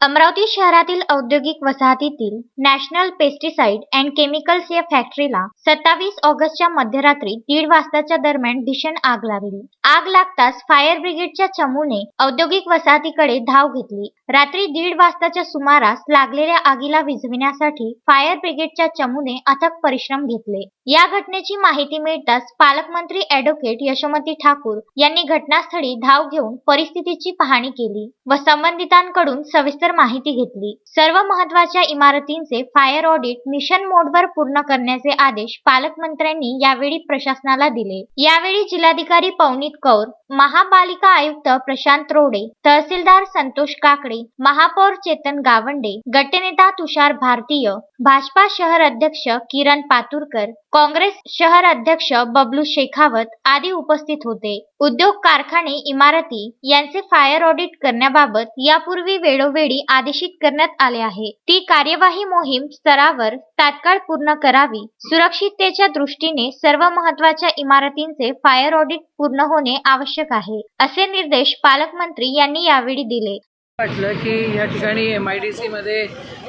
अमरावती शहरातील औद्योगिक वसाहतीतील नॅशनल पेस्टिसाइड अँड केमिकल्स या फॅक्टरीला सत्तावीस ऑगस्टच्या मध्यरात्री दीड वाजताच्या दरम्यान भीषण आग लागली. आग लागताच फायर ब्रिगेडच्या चमूने औद्योगिक वसाहतीकडे धाव घेतली. रात्री दीड वाजताच्या सुमारास लागलेल्या आगीला विझविण्यासाठी फायर ब्रिगेडच्या चमूने अथक परिश्रम घेतले. या घटनेची माहिती मिळताच पालकमंत्री अॅडव्होकेट यशोमती ठाकूर यांनी घटनास्थळी धाव घेऊन परिस्थितीची पाहणी केली व संबंधितांकडून सविस्तर माहिती घेतली. सर्व महत्त्वाच्या इमारतींचे फायर ऑडिट मिशन मोडवर पूर्ण करण्याचे आदेश पालकमंत्र्यांनी यावेळी प्रशासनाला दिले. यावेळी जिल्हाधिकारी पवनीत कौर महापालिका आयुक्त प्रशांत रोडे तहसीलदार संतोष काकडे महापौर चेतन गावंडे गटनेता तुषार भारतीय भाजपा शहर अध्यक्ष किरण पातुरकर काँग्रेस शहर अध्यक्ष बबलू शेखावत आदी उपस्थित होते. उद्योग कारखाने इमारती यांचे फायर ऑडिट करण्याबाबत यापूर्वी वेळोवेळी आदेशित करण्यात आले आहे. ती कार्यवाही मोहीम स्तरावर तात्काळ पूर्ण करावी सुरक्षिततेच्या दृष्टीने सर्व महत्त्वाच्या इमारतींचे फायर ऑडिट पूर्ण होणे आवश्यक आहे असे निर्देश पालकमंत्री यांनी यावेळी दिले. वाटलं की या ठिकाणी एम आय डी सीमध्ये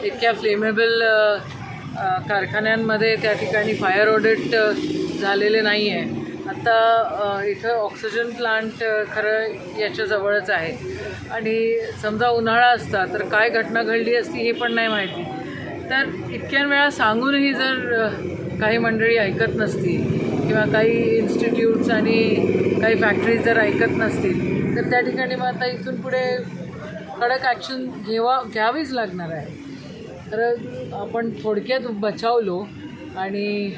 इतक्या फ्लेमेबल कारखान्यांमध्ये त्या ठिकाणी फायर ऑडिट झालेले नाही आहे आता इथं ऑक्सिजन प्लांट खरं याच्याजवळच आहे. आणि समजा उन्हाळा असता तर काय घटना घडली असती हे पण नाही माहिती. तर इतक्या वेळा सांगूनही जर काही मंडळी ऐकत नसतील किंवा काही इन्स्टिट्यूट्स आणि काही फॅक्टरीज जर ऐकत नसतील तर त्या ठिकाणी मग आता इथून पुढे कडक ॲक्शन घेवा घ्यावीच लागणार आहे. तर आपण थोडक्यात बचावलो आणि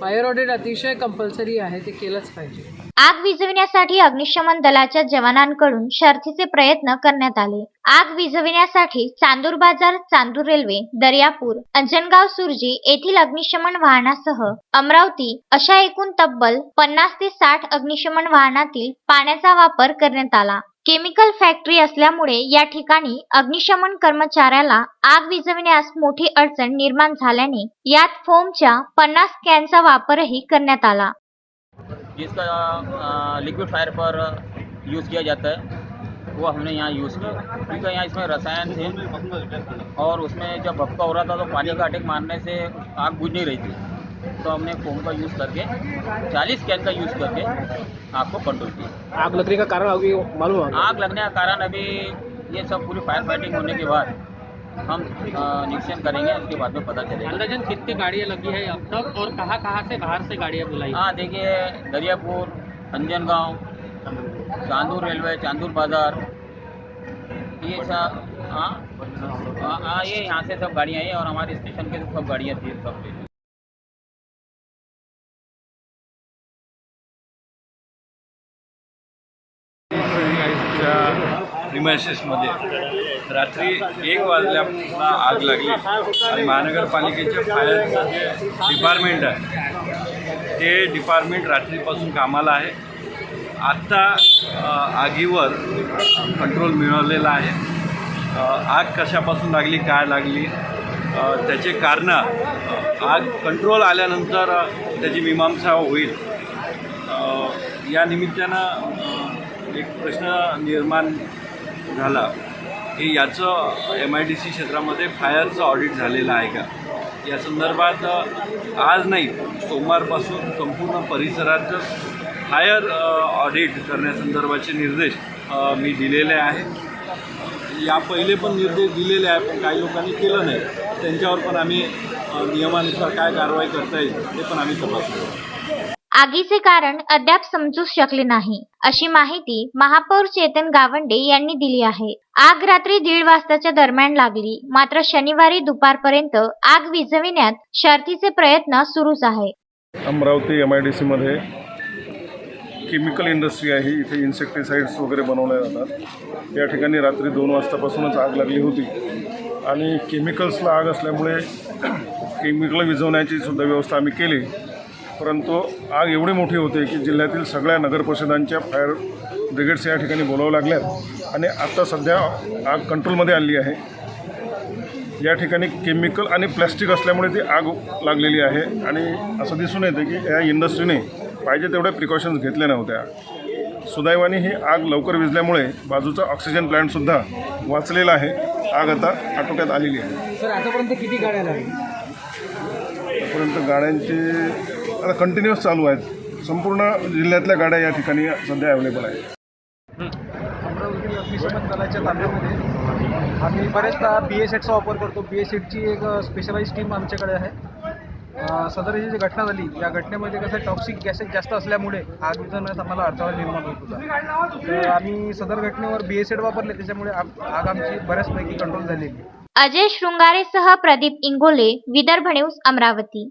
फायर ऑडिट अतिशय कंपल्सरी आहे ते केलंच पाहिजे. आग विझविण्यासाठी अग्निशमन दलाच्या जवानांकडून शर्थीचे प्रयत्न करण्यात आले. आग विझविण्यासाठी चांदूर बाजार चांदूर रेल्वे दर्यापूर अंजनगाव सुरजी येथील अग्निशमन वाहनासह अमरावती अशा एकूण तब्बल पन्नास ते साठ अग्निशमन वाहनातील पाण्याचा वापर करण्यात आला. केमिकल फॅक्टरी असल्यामुळे या ठिकाणी अग्निशमन कर्मचाऱ्याला आग विझविण्यास मोठी अडचण निर्माण झाल्याने यात फोमच्या पन्नास कॅनचा वापरही करण्यात आला. जिसका लिक्विड फायर पर यूज़ किया जाता है वो हमने यहाँ यूज़ किया। क्योंकि यहाँ इसमें रसायन थे और उसमें जब भपका हो रहा था तो पानी का अटैक मारने से आग बुझ नहीं रही थी। तो हमने फोम का यूज़ करके 40 कैन का यूज़ करके आग को कंट्रोल किया। आग लगने का कारण अभी मालूम है आग लगने का कारण अभी ये सब पूरी फायर फाइटिंग होने के बाद हम निरीक्षण करेंगे उसके बाद में पता चलेगा। अंदाजन कितनी गाड़ियाँ लगी है अब तक और कहाँ कहाँ से बाहर से गाड़ियाँ बुलाई? हाँ देखिए दरियापुर अंजनगांव चांदूर रेलवे चांदूर बाज़ार ये सब हाँ हाँ हाँ, ये यहाँ से सब गाड़ियाँ आई और हमारे स्टेशन के सब गाड़ियाँ थी सब आमच्या प्रिमायसेसमध्ये रात्री एक वाजल्याला आग लागली आणि महानगरपालिकेच्या फायर जे डिपार्टमेंट आहे ते डिपार्टमेंट रात्रीपासून कामाला आहे. आत्ता आगीवर कंट्रोल मिळवलेला आहे. आग कशापासून लागली काय लागली? त्याचे कारणं आग कंट्रोल आल्यानंतर त्याची मीमांसा होईल. या निमित्तानं एक प्रश्न निर्माण झाला. की याचं एम आय डी सी क्षेत्रामध्ये फायरचं ऑडिट झालेलं आहे का? या संदर्भात आज नाही सोमवारपासून संपूर्ण परिसरात फायर ऑडिट करण्यासंदर्भाचे निर्देश मी दिलेले आहे या पहिले पण निर्देश दिलेले आहे पण काही लोकांनी केलं नाही. त्यांच्यावर पण आम्ही नियमानुसार काय कारवाई करता येईल ते पण आम्ही तपासतो आगीचे कारण अद्याप समजू शकले नाही. अशी माहिती महापौर चेतन गावंडे यांनी दिली आहे. आग रात्री दीड वाजताच्या दरम्यान लागली. मात्र शनिवारी दुपारपर्यंत आग विझविण्यात शर्थीचे प्रयत्न सुरूच आहे. अमरावती एम आय डी सीमध्ये केमिकल इंडस्ट्री आहे. इथे इन्सेक्टिसाइड्स वगैरे बनवल्या जातात. या ठिकाणी रात्री दोन वाजतापासूनच आग लागली होती. आणि केमिकल्सला आग असल्यामुळे केमिकल विझवण्याची सुद्धा व्यवस्था आम्ही केली. परंतु आग एवढी मोठी होते की जिल्ह्यातील सगळ्या नगरपरिषदांच्या फायर ब्रिगेड्स या ठिकाणी बोलावं लागल्यात. आणि आत्ता सध्या आग कंट्रोलमध्ये आली आहे. या ठिकाणी केमिकल आणि प्लॅस्टिक असल्यामुळे ती आग लागलेली आहे. आणि असं दिसून येतं की या इंडस्ट्रीने पाहिजे तेवढ्या प्रिकॉशन्स घेतल्या नव्हत्या. सुदैवाने ही आग लवकर विझल्यामुळे बाजूचा ऑक्सिजन प्लॅन्टसुद्धा वाचलेला आहे. आग आता आटोक्यात आलेली आहे. सर आतापर्यंत किती गाड्या आतापर्यंत गाड्यांचे आता कंटिन्युअस चालू आहेत. संपूर्ण जिल्ह्यातल्या गाड्या या ठिकाणी सध्या अवेलेबल आहेत. अमरावती अग्निशमन दलाच्या ताब्यामध्ये आम्ही बरेचदा बी एस एडचा वापर करतो. बी एस एडची एक स्पेशलाइज टीम आमच्याकडे आहे. सदर ही जी घटना झाली या घटनेमध्ये कसं टॉक्सिक गॅसेस जास्त असल्यामुळे आग विझवण्यास आम्हाला अडथळा निर्माण होत होता. तर आम्ही सदर घटनेवर बी एस एड वापरले त्याच्यामुळे आग आमची बऱ्याचपैकी कंट्रोल झालेली अजय शृंगारेसह प्रदीप इंगोले विदर्भ न्यूज अमरावती.